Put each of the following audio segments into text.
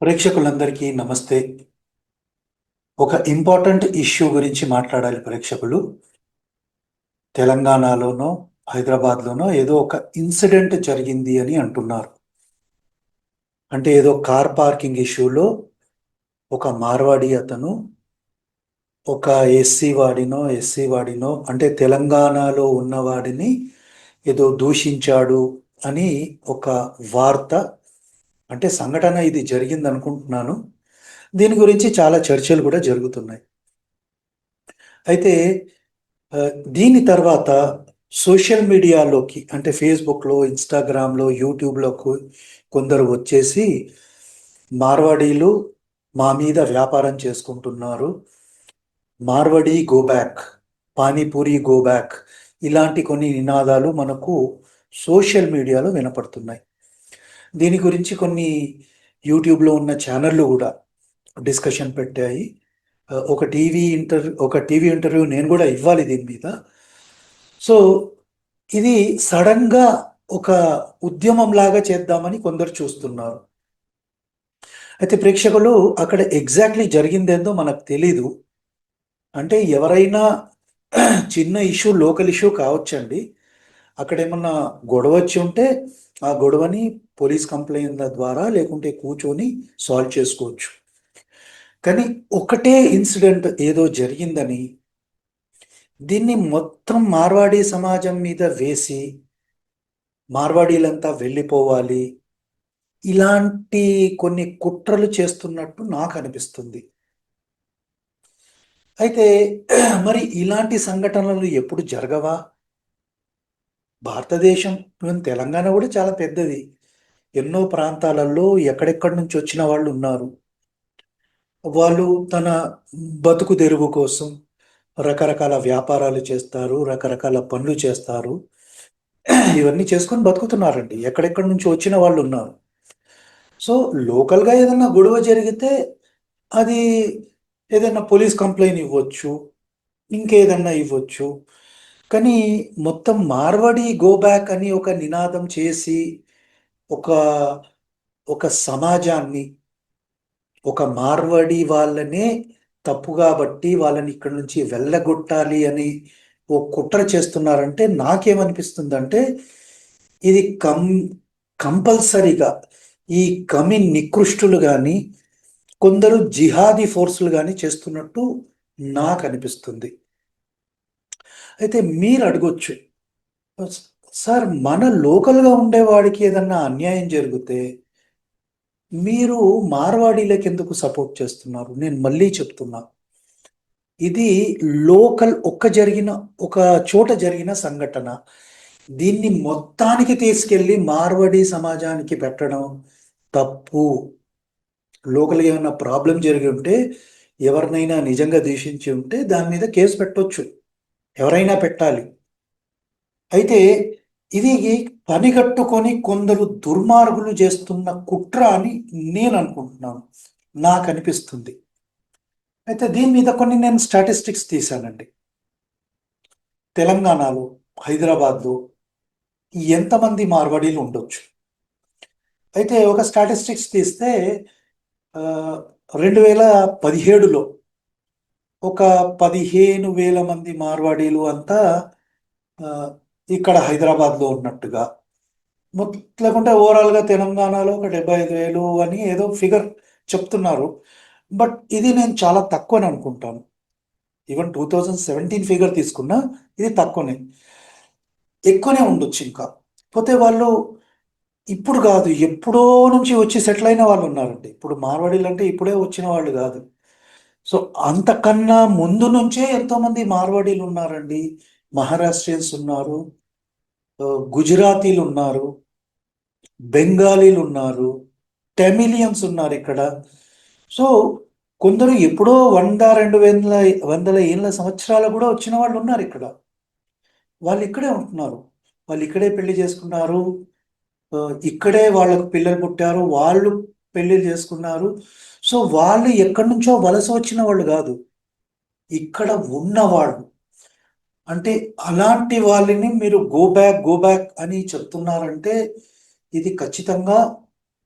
ప్రేక్షకులందరికీ నమస్తే. ఒక ఇంపార్టెంట్ ఇష్యూ గురించి మాట్లాడాలి ప్రేక్షకులు. తెలంగాణలోనో హైదరాబాద్లోనో ఏదో ఒక ఇన్సిడెంట్ జరిగింది అని అంటున్నారు. అంటే ఏదో కార్ పార్కింగ్ ఇష్యూలో ఒక మార్వాడి అతను ఒక ఎస్సీ వాడినో ఎస్సీ వాడినో అంటే తెలంగాణలో ఉన్నవాడిని ఏదో దూషించాడు అని ఒక వార్త అంటే సంఘటన ఇది జరిగింది అనుకుంటున్నాను దీని గురించి చాలా చర్చలు కూడా జరుగుతున్నాయి. అయితే దీని తర్వాత సోషల్ మీడియాలోకి అంటే ఫేస్బుక్లో ఇన్స్టాగ్రామ్లో యూట్యూబ్లోకి కొందరు వచ్చేసి మార్వాడీలు మా మీద వ్యాపారం చేసుకుంటున్నారు. Marwadi go back panipuri go back ఇలాంటి కొన్ని నినాదాలు మనకు సోషల్ మీడియాలో వినపడుతున్నాయి. దీని గురించి కొన్ని యూట్యూబ్లో ఉన్న ఛానళ్ళు కూడా డిస్కషన్ పెట్టాయి. ఒక టీవీ ఇంటర్ ఒక టీవీ ఇంటర్వ్యూ నేను కూడా ఇవ్వాలి దీని మీద. సో ఇది సడన్గా ఒక ఉద్యమం లాగా చేద్దామని కొందరు చూస్తున్నారు. అయితే ప్రేక్షకులు అక్కడ ఎగ్జాక్ట్లీ జరిగిందేందో మనకు తెలీదు. అంటే ఎవరైనా చిన్న ఇష్యూ లోకల్ ఇష్యూ కావచ్చండి. అక్కడ ఏమన్నా గొడవ వచ్చి ఉంటే ఆ గొడవని పోలీస్ కంప్లైంట్ల ద్వారా లేకుంటే కూర్చొని సాల్వ్ చేసుకోవచ్చు. కానీ ఒకటే ఇన్సిడెంట్ ఏదో జరిగిందని దీన్ని మొత్తం మార్వాడీ సమాజం మీద వేసి మార్వాడీలంతా వెళ్ళిపోవాలి. ఇలాంటి కొన్ని కుట్రలు చేస్తున్నట్టు నాకు అనిపిస్తుంది. అయితే మరి ఇలాంటి సంఘటనలు ఎప్పుడు జరగవా? భారతదేశం తెలంగాణ కూడా చాలా పెద్దది. ఎన్నో ప్రాంతాలలో ఎక్కడెక్కడి నుంచి వచ్చిన వాళ్ళు ఉన్నారు. వాళ్ళు తన బతుకు తెరువు కోసం రకరకాల వ్యాపారాలు చేస్తారు రకరకాల పనులు చేస్తారు. ఇవన్నీ చేసుకొని బతుకుతున్నారండి. ఎక్కడెక్కడి నుంచి వచ్చిన వాళ్ళు ఉన్నారు. సో లోకల్గా ఏదైనా గొడవ జరిగితే అది ఏదైనా పోలీస్ కంప్లైంట్ ఇవ్వచ్చు ఇంకేదన్నా ఇవ్వచ్చు. కానీ మొత్తం మార్వడి గో బ్యాక్ అని ఒక నినాదం చేసి ఒక ఒక సమాజాన్ని ఒక మార్వడి వాళ్ళనే తప్పుగా బట్టి వాళ్ళని ఇక్కడ నుంచి వెళ్ళగొట్టాలి అని ఓ కుట్ర చేస్తున్నారంటే నాకేమనిపిస్తుందంటే ఇది కం కంపల్సరీగా ఈ కమి నికృష్టులు కానీ కొందరు జిహాదీ ఫోర్సులు కానీ చేస్తున్నట్టు నాకు అనిపిస్తుంది అయితే మీరు అడగొచ్చు. సార్ మన లోకల్గా ఉండేవాడికి ఏదన్నా అన్యాయం జరిగితే మీరు మార్వాడీలకు ఎందుకు సపోర్ట్ చేస్తున్నారు? నేను మళ్ళీ చెప్తున్నా. ఇది లోకల్ ఒక్క జరిగిన ఒక చోట జరిగిన సంఘటన. దీన్ని మొత్తానికి తీసుకెళ్ళి మార్వాడి సమాజానికి పెట్టడం తప్పు. లోకల్గా ఏమైనా ప్రాబ్లం జరిగి ఉంటే ఎవరినైనా నిజంగా దూషించి ఉంటే దాని మీద కేసు పెట్టొచ్చు. ఎవరైనా పెట్టాలి. అయితే ఇది పనిగట్టుకొని కొందరు దుర్మార్గులు చేస్తున్న కుట్ర అని నేను అనుకుంటున్నాను. నాకు అనిపిస్తుంది. అయితే దీని మీద కొన్ని నేను స్టాటిస్టిక్స్ తీశానండి. తెలంగాణలో హైదరాబాద్లో ఎంతమంది మార్వాడీలు ఉండొచ్చు? అయితే ఒక స్టాటిస్టిక్స్ తీస్తే రెండు వేల పదిహేడులో ఒక పదిహేను వేల మంది మార్వాడీలు అంతా ఇక్కడ హైదరాబాద్లో ఉన్నట్టుగా. మొత్తం లేకుంటే ఓవరాల్గా తెలంగాణలో ఒక డెబ్బై ఐదు వేలు అని ఏదో ఫిగర్ చెప్తున్నారు. బట్ ఇది నేను చాలా తక్కువ అని అనుకుంటాను. Even two thousand seventeen figure తీసుకున్నా ఇది తక్కువనే. ఎక్కువనే ఉండొచ్చు ఇంకా. పోతే వాళ్ళు ఇప్పుడు కాదు ఎప్పుడో నుంచి వచ్చి సెటిల్ అయిన వాళ్ళు ఉన్నారండి. ఇప్పుడు మార్వాడీలు అంటే ఇప్పుడే వచ్చిన వాళ్ళు కాదు. సో అంతకన్నా ముందు నుంచే ఎంతోమంది మార్వాడీలు ఉన్నారండి. మహారాష్ట్రియన్స్ ఉన్నారు. గుజరాతీలు ఉన్నారు. బెంగాలీలు ఉన్నారు. టెమిలియన్స్ ఉన్నారు ఇక్కడ. సో కొందరు ఎప్పుడో వంద రెండు వందల వందల ఏళ్ళ సంవత్సరాలు కూడా వచ్చిన వాళ్ళు ఉన్నారు ఇక్కడ. వాళ్ళు ఇక్కడే ఉంటున్నారు. వాళ్ళు ఇక్కడే పెళ్ళి చేసుకున్నారు. ఇక్కడే వాళ్ళకు పిల్లలు పుట్టారు. వాళ్ళు పెళ్ళి చేసుకున్నారు. సో వాళ్ళు ఎక్కడి నుంచో వలస వచ్చిన వాళ్ళు కాదు. ఇక్కడ ఉన్నవాళ్ళు అంటే అలాంటి వాళ్ళని మీరు గో బ్యాక్ గో బ్యాక్ అని చెప్తున్నారంటే ఇది ఖచ్చితంగా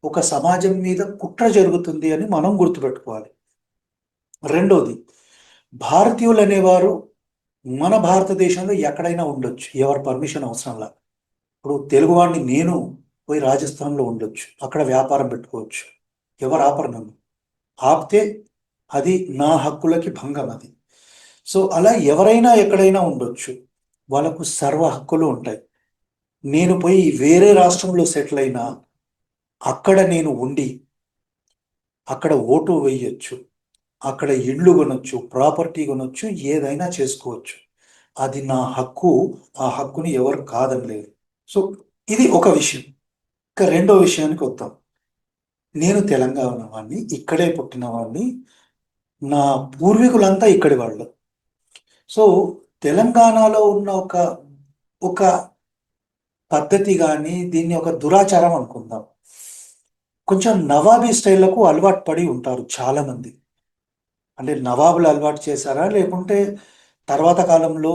ఒక సమాజం మీద కుట్ర జరుగుతుంది అని మనం గుర్తుపెట్టుకోవాలి. రెండోది భారతీయులు అనేవారు మన భారతదేశంలో ఎక్కడైనా ఉండొచ్చు. ఎవరి పర్మిషన్ అవసరంలా. ఇప్పుడు తెలుగువాడిని నేను పోయి రాజస్థాన్లో ఉండొచ్చు. అక్కడ వ్యాపారం పెట్టుకోవచ్చు. ఎవరు ఆపరు నన్ను. ఆపితే అది నా హక్కులకి భంగం అది. సో అలా ఎవరైనా ఎక్కడైనా ఉండొచ్చు. వాళ్ళకు సర్వ హక్కులు ఉంటాయి. నేను పోయి వేరే రాష్ట్రంలో సెటిల్ అయినా అక్కడ నేను ఉండి అక్కడ ఓటు వేయొచ్చు అక్కడ ఇళ్ళు కొనొచ్చు ప్రాపర్టీ కొనొచ్చు ఏదైనా చేసుకోవచ్చు. అది నా హక్కు. ఆ హక్కుని ఎవరు కాదనలేరు. సో ఇది ఒక విషయం. ఇంకా రెండో విషయానికి వద్దాం. నేను తెలంగాణ వాడిని ఇక్కడే పుట్టిన వాడిని నా పూర్వీకులంతా ఇక్కడి వాళ్ళు. సో తెలంగాణలో ఉన్న ఒక ఒక పద్ధతి కానీ దీన్ని ఒక దురాచారం అనుకుందాం. కొంచెం నవాబీ స్టైళ్ళకు అలవాటు పడి ఉంటారు చాలా మంది అంటే నవాబులు అలవాటు చేశారా? లేకుంటే తర్వాత కాలంలో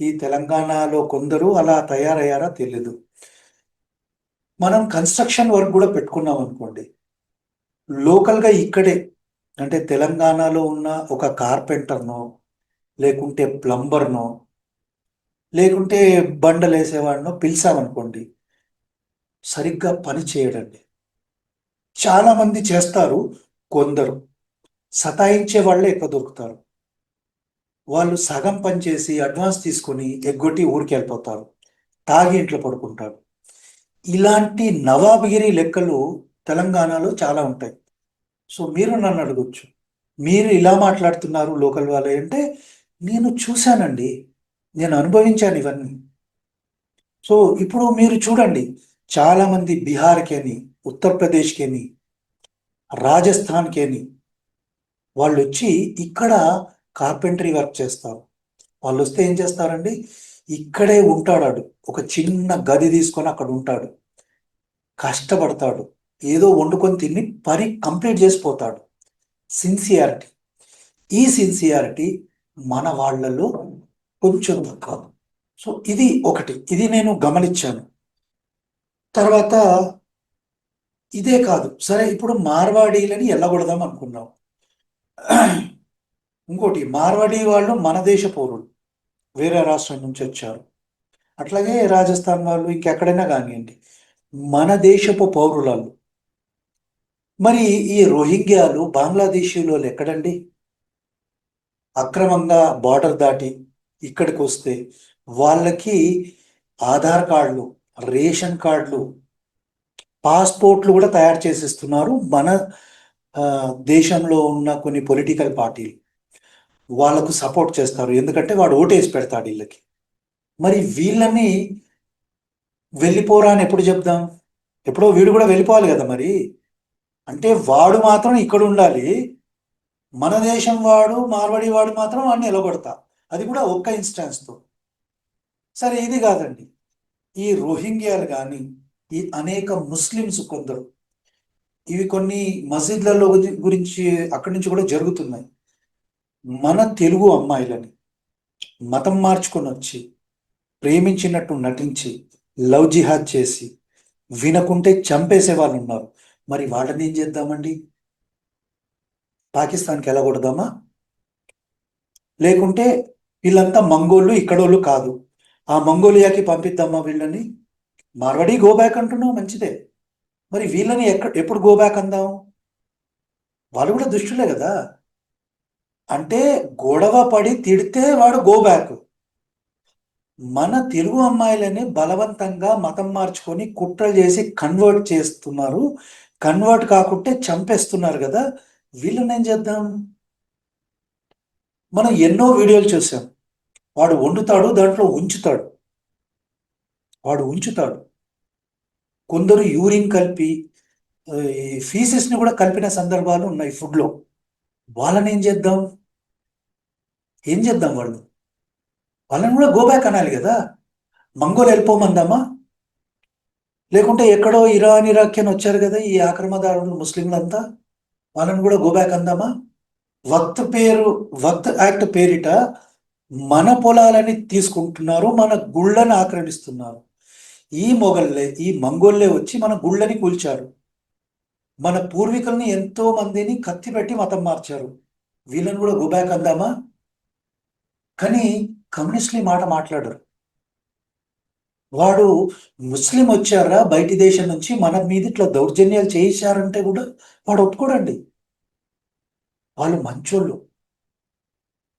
ఈ తెలంగాణలో కొందరు అలా తయారయ్యారా తెలియదు మనం కన్స్ట్రక్షన్ వర్క్ కూడా పెట్టుకున్నాం అనుకోండి లోకల్గా ఇక్కడే అంటే తెలంగాణలో ఉన్న ఒక కార్పెంటర్నో లేకుంటే ప్లంబర్నో లేకుంటే బండలు వేసేవాడినో పిలిచామనుకోండి సరిగ్గా పని చేయడండి. చాలామంది చేస్తారు కొందరు సతాయించే వాళ్ళే ఎక్కువ దొరుకుతారు. వాళ్ళు సగం పని చేసి అడ్వాన్స్ తీసుకొని ఎగ్గొట్టి ఊరికి వెళ్ళిపోతారు తాగి ఇంట్లో పడుకుంటారు. ఇలాంటి నవాబగిరి లెక్కలు తెలంగాణలో చాలా ఉంటాయి. సో మీరు నన్ను అడగొచ్చు. మీరు ఇలా మాట్లాడుతున్నారు లోకల్ వాళ్ళే అంటే నేను చూశానండి. నేను అనుభవించాను ఇవన్నీ. సో ఇప్పుడు మీరు చూడండి. చాలామంది బీహార్కి అని ఉత్తరప్రదేశ్కి అని రాజస్థాన్కి అని వాళ్ళు వచ్చి ఇక్కడ కార్పెంటరీ వర్క్ చేస్తారు. వాళ్ళు వస్తే ఏం చేస్తారండి? ఇక్కడే ఉంటాడు ఒక చిన్న గది తీసుకొని అక్కడ ఉంటాడు. కష్టపడతాడు. ఏదో వండుకొని తిని పని కంప్లీట్ చేసిపోతాడు. సిన్సియారిటీ ఈ సిన్సియారిటీ మన వాళ్ళలో కొంచెం తక్కువ సో ఇది ఒకటి. ఇది నేను గమనించాను. తర్వాత ఇదే కాదు. సరే ఇప్పుడు మార్వాడీలని వెళ్ళకూడదాం అనుకున్నాం. ఇంకోటి మార్వాడీ వాళ్ళు మన దేశ పౌరులు. వేరే రాష్ట్రం నుంచి వచ్చారు. అట్లాగే రాజస్థాన్ వాళ్ళు ఇంకెక్కడైనా కానివ్వండి. మన దేశపు పౌరులల్లో మరి ఈ రోహింగ్యాలు బంగ్లాదేశీలో ఎక్కడండి? అక్రమంగా బార్డర్ దాటి ఇక్కడికి వస్తే వాళ్ళకి ఆధార్ కార్డులు రేషన్ కార్డులు పాస్పోర్ట్లు కూడా తయారు చేసిస్తున్నారు మన దేశంలో ఉన్న కొన్ని పొలిటికల్ పార్టీలు. వాళ్ళకు సపోర్ట్ చేస్తారు. ఎందుకంటే వాడు ఓటేసి పెడతాడు వీళ్ళకి. మరి వీళ్ళని వెళ్ళిపోరా అని ఎప్పుడు చెప్దాం? ఎప్పుడో వీడు కూడా వెళ్ళిపోవాలి కదా మరి. అంటే వాడు మాత్రం ఇక్కడ ఉండాలి. మన దేశం వాడు మార్వాడి వాడు మాత్రం వాడిని నిలబడతా. అది కూడా ఒక్క ఇన్స్టాన్స్తో సరే ఇది కాదండి. ఈ రోహింగ్యాలు కానీ ఈ అనేక ముస్లిమ్స్ కొందరు ఇవి కొన్ని మసీద్లలో గురించి అక్కడి నుంచి కూడా జరుగుతున్నాయి. మన తెలుగు అమ్మాయిలని మతం మార్చుకొని వచ్చి ప్రేమించినట్టు నటించి లవ్ జిహాద్ చేసి వినకుంటే చంపేసే వాళ్ళు ఉన్నారు. మరి వాళ్ళని ఏం చేద్దామండి? పాకిస్తాన్కి వెళ్ళకూడదామా లేకుంటే వీళ్ళంతా మంగోళ్ళు ఇక్కడోళ్ళు కాదు. ఆ మంగోలియాకి పంపిద్దామా వీళ్ళని? మార్వడి గో బ్యాక్ అంటున్నావు మంచిదే. మరి వీళ్ళని ఎక్కడ ఎప్పుడు గో బ్యాక్ అందాం? వాళ్ళు కూడా దుష్టులే కదా. అంటే గొడవ పడి తిడితే వాడు గో బ్యాక్. మన తెలుగు అమ్మాయిలని బలవంతంగా మతం మార్చుకొని కుట్రలు చేసి కన్వర్ట్ చేస్తున్నారు. కన్వర్ట్ కాకుంటే చంపేస్తున్నారు కదా. వీళ్ళని ఏం చేద్దాం? మనం ఎన్నో వీడియోలు చూసాం. వాడు వండుతాడు దాంట్లో ఉంచుతాడు. వాడు ఉంచుతాడు. కొందరు యూరిన్ కలిపి ఫీసెస్ని కూడా కలిపిన సందర్భాలు ఉన్నాయి ఫుడ్లో వాళ్ళని ఏం చేద్దాం? ఏం చేద్దాం వాళ్ళు? వాళ్ళని కూడా గోబ్యాక్ అనాలి కదా. మంగోలు వెళ్ళిపోమందామా లేకుంటే ఎక్కడో ఇరాన్ ఇరాక్ అని వచ్చారు కదా ఈ ఆక్రమదారులు ముస్లింలంతా. వాళ్ళని కూడా గోబ్యాక్ అందామా? వక్త్ పేరు వక్త్ యాక్ట్ పేరిట మన పొలాలని తీసుకుంటున్నారు మన గుళ్ళని ఆక్రమిస్తున్నారు. ఈ మొగల్లే ఈ మంగోళ్ళే వచ్చి మన గుళ్ళని కూల్చారు. మన పూర్వీకుల్ని ఎంతో మందిని కత్తి పెట్టి మతం మార్చారు. వీళ్ళని కూడా గోబ్యాక్ అందామా? కానీ కమ్యూనిస్టులు ఈ మాట మాట్లాడరు. వాడు ముస్లిం వచ్చారా? బయటి దేశం నుంచి మన మీద ఇట్లా దౌర్జన్యాలు చేయించారంటే కూడా వాడు ఒప్పుకోడండి. వాళ్ళు మంచోళ్ళు.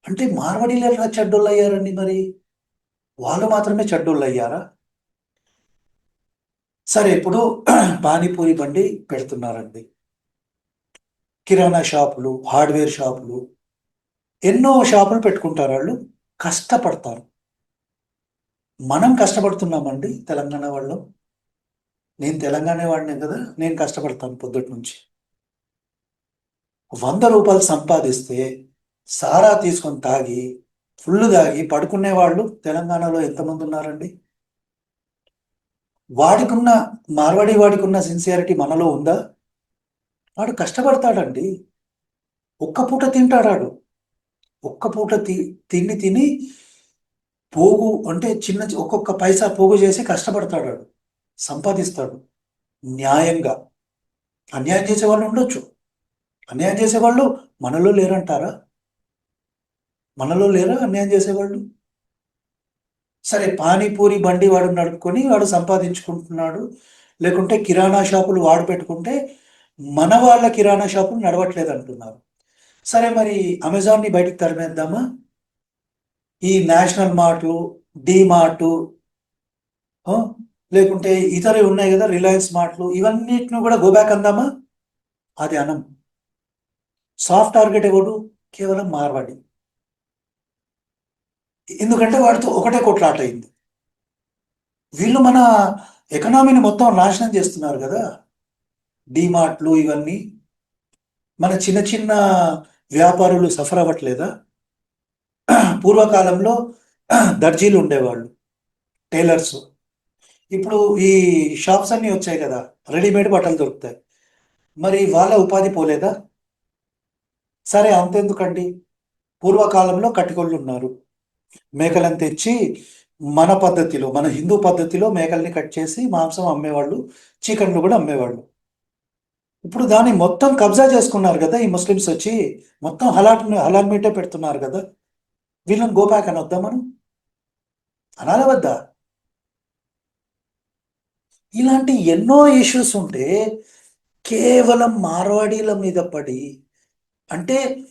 అంటే మార్వడీలు ఎలా చెడ్డోళ్ళు అయ్యారండి మరి? వాళ్ళు మాత్రమే చెడ్డోళ్ళు అయ్యారా సరే ఇప్పుడు పానీపూరి బండి పెడుతున్నారండి. కిరాణా షాపులు హార్డ్వేర్ షాపులు ఎన్నో షాపులు పెట్టుకుంటారు వాళ్ళు. కష్టపడతారు. మనం కష్టపడుతున్నామండి తెలంగాణ వాళ్ళు. నేను తెలంగాణ వాడినే కదా నేను కష్టపడతాను పొద్దుటి నుంచి. వంద రూపాయలు సంపాదిస్తే సారా తీసుకొని తాగి ఫుల్ తాగి పడుకునే వాళ్ళు తెలంగాణలో ఎంతమంది ఉన్నారండి? వాడికున్న మార్వాడి వాడికి ఉన్న సిన్సియారిటీ మనలో ఉందా? వాడు కష్టపడతాడండి. ఒక్క పూట తింటాడాడు. ఒక్క పూట తి తిండి తిని పోగు అంటే చిన్న ఒక్కొక్క పైసా పోగు చేసి కష్టపడతాడు వాడు. సంపాదిస్తాడు. న్యాయంగా. అన్యాయం చేసేవాళ్ళు ఉండొచ్చు. అన్యాయం చేసేవాళ్ళు మనలో లేరంటారా? మనలో లేరా అన్యాయం చేసేవాళ్ళు సరే పానీపూరి బండి వాడు నడుపుకొని వాడు సంపాదించుకుంటున్నాడు. లేకుంటే కిరాణా షాపులు వాడు పెట్టుకుంటే మన వాళ్ళ కిరాణా షాపులు నడవట్లేదు అంటున్నారు సరే మరి అమెజాన్ని బయటకు తరిమేద్దామా? ఈ నేషనల్ మార్టు డి మార్టు లేకుంటే ఇతర ఉన్నాయి కదా రిలయన్స్ మార్ట్లు ఇవన్నిటిని కూడా గోబ్యాక్ అందామా? అది అనం. సాఫ్ట్ టార్గెట్ ఎవడు కేవలం మార్వాడి. ఎందుకంటే వాడితో ఒకటే కొట్లాట అయింది వీళ్ళు మన ఎకనామీని మొత్తం నాశనం చేస్తున్నారు కదా. డిమార్ట్లు ఇవన్నీ. మన చిన్న చిన్న వ్యాపారులు సఫర్ అవ్వట్లేదా? పూర్వకాలంలో దర్జీలు ఉండేవాళ్ళు టైలర్స్. ఇప్పుడు ఈ షాప్స్ అన్నీ వచ్చాయి కదా రెడీమేడ్ బట్టలు దొరుకుతాయి. మరి వాళ్ళ ఉపాధి పోలేదా? సరే అంతెందుకండి. పూర్వకాలంలో కట్టుకొళ్ళు ఉన్నారు. మేకలను తెచ్చి మన పద్ధతిలో మన హిందూ పద్ధతిలో మేకల్ని కట్ చేసి మాంసం అమ్మేవాళ్ళు చికెన్లు కూడా అమ్మేవాళ్ళు. ఇప్పుడు దాన్ని మొత్తం కబ్జా చేసుకున్నారు కదా ఈ ముస్లిమ్స్ వచ్చి మొత్తం హలాట్ హలాల్ మీటే పెడుతున్నారు కదా. వీళ్ళని గోపాక్ అని వద్దా మనం? అనాలి వద్దా? ఇలాంటి ఎన్నో ఇష్యూస్ ఉంటే కేవలం మార్వాడీల మీద పడి అంటే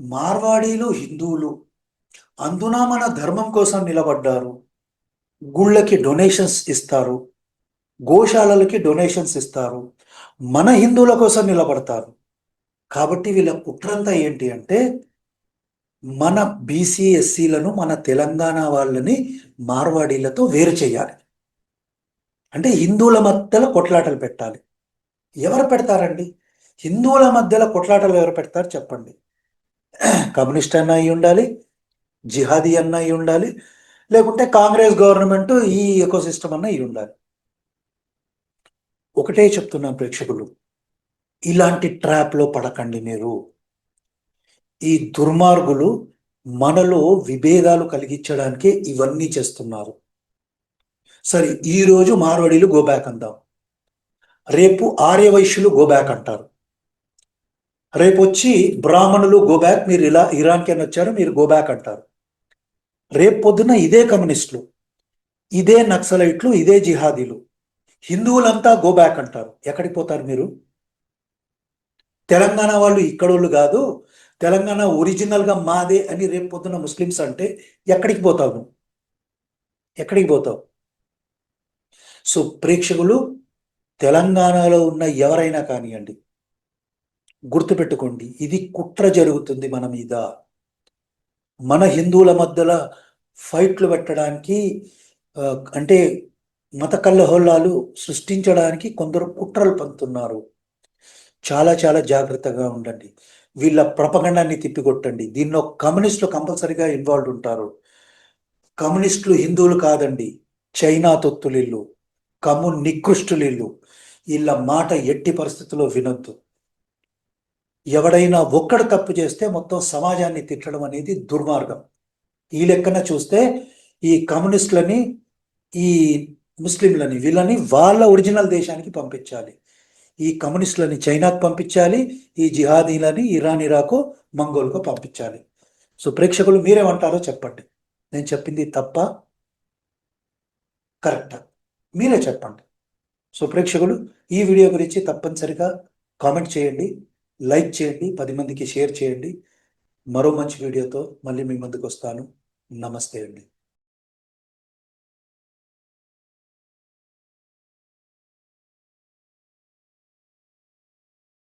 మార్వాడీలు హిందువులు అందున మన ధర్మం కోసం నిలబడ్డారు. గుళ్ళకి డొనేషన్స్ ఇస్తారు. గోశాలలకి డొనేషన్స్ ఇస్తారు. మన హిందువుల కోసం నిలబడతారు. కాబట్టి వీళ్ళ కుట్రంతా ఏంటి అంటే మన బీసీ ఎస్సీలను మన తెలంగాణ వాళ్ళని మార్వాడీలతో వేరు చేయాలి. అంటే హిందువుల మధ్యలో కొట్లాటలు పెట్టాలి. ఎవరు పెడతారండి? హిందువుల మధ్యలో కొట్లాటలు ఎవరు పెడతారు చెప్పండి. కమ్యూనిస్ట్ అన్న అయి ఉండాలి జిహాదీ అన్న అయి ఉండాలి లేకుంటే కాంగ్రెస్ గవర్నమెంట్ ఈ ఎకోసిస్టమ్ అన్న అయి ఉండాలి. ఒకటే చెప్తున్నాను ప్రేక్షకులు. ఇలాంటి ట్రాప్లో పడకండి మీరు. ఈ దుర్మార్గులు మనలో విభేదాలు కలిగించడానికే ఇవన్నీ చేస్తున్నారు. సరే ఈరోజు మార్వడీలు గోబ్యాక్ అందాం. రేపు ఆర్యవైశ్యులు గోబ్యాక్ అంటారు. రేపు వచ్చి బ్రాహ్మణులు గోబ్యాక్ మీరు ఇలా ఇరాన్కి అని వచ్చారు మీరు గోబ్యాక్ అంటారు. రేపు పొద్దున ఇదే కమ్యూనిస్టులు ఇదే నక్సలైట్లు ఇదే జిహాదీలు. హిందువులంతా గో బ్యాక్ అంటారు. ఎక్కడికి పోతారు మీరు? తెలంగాణ వాళ్ళు ఇక్కడోళ్ళు కాదు తెలంగాణ ఒరిజినల్గా మాదే అని రేపు పొద్దున ముస్లిమ్స్ అంటే ఎక్కడికి పోతావు నువ్వు? ఎక్కడికి పోతావు? సో ప్రేక్షకులు తెలంగాణలో ఉన్న ఎవరైనా కానివ్వండి గుర్తుపెట్టుకోండి ఇది కుట్ర జరుగుతుంది మన మీద. మన హిందువుల మధ్యలో ఫైట్లు పెట్టడానికి అంటే మత కల్లహోళాలు సృష్టించడానికి కొందరు కుట్రలు పంతున్నారు చాలా చాలా జాగ్రత్తగా ఉండండి. వీళ్ళ ప్రపగండాన్ని తిప్పికొట్టండి. దీనిలో కమ్యూనిస్టులు కంపల్సరిగా ఇన్వాల్వ్ ఉంటారు. కమ్యూనిస్టులు హిందువులు కాదండి. చైనా తొత్తులిల్లు కమ్ము నికృష్టులిల్లు. వీళ్ళ మాట ఎట్టి పరిస్థితుల్లో వినొద్దు. ఎవడైనా ఒక్కడు తప్పు చేస్తే మొత్తం సమాజాన్ని తిట్టడం అనేది దుర్మార్గం. ఈ లెక్కన చూస్తే ఈ కమ్యూనిస్టులని ఈ ముస్లింలని వీళ్ళని వాళ్ళ ఒరిజినల్ దేశానికి పంపించాలి. ఈ కమ్యూనిస్టులని చైనాకు పంపించాలి ఈ జిహాదీలని ఇరాన్ ఇరాకు మంగోల్కు పంపించాలి. సో ప్రేక్షకులు మీరేమంటారో చెప్పండి. నేను చెప్పింది తప్ప కరెక్టా? మీరే చెప్పండి. సో ప్రేక్షకులు ఈ వీడియో గురించి తప్పనిసరిగా కామెంట్ చేయండి లైక్ చేయండి పది మందికి షేర్ చేయండి. మరో మంచి వీడియోతో మళ్ళీ మీ ముందుకు వస్తాను. నమస్తే అండి.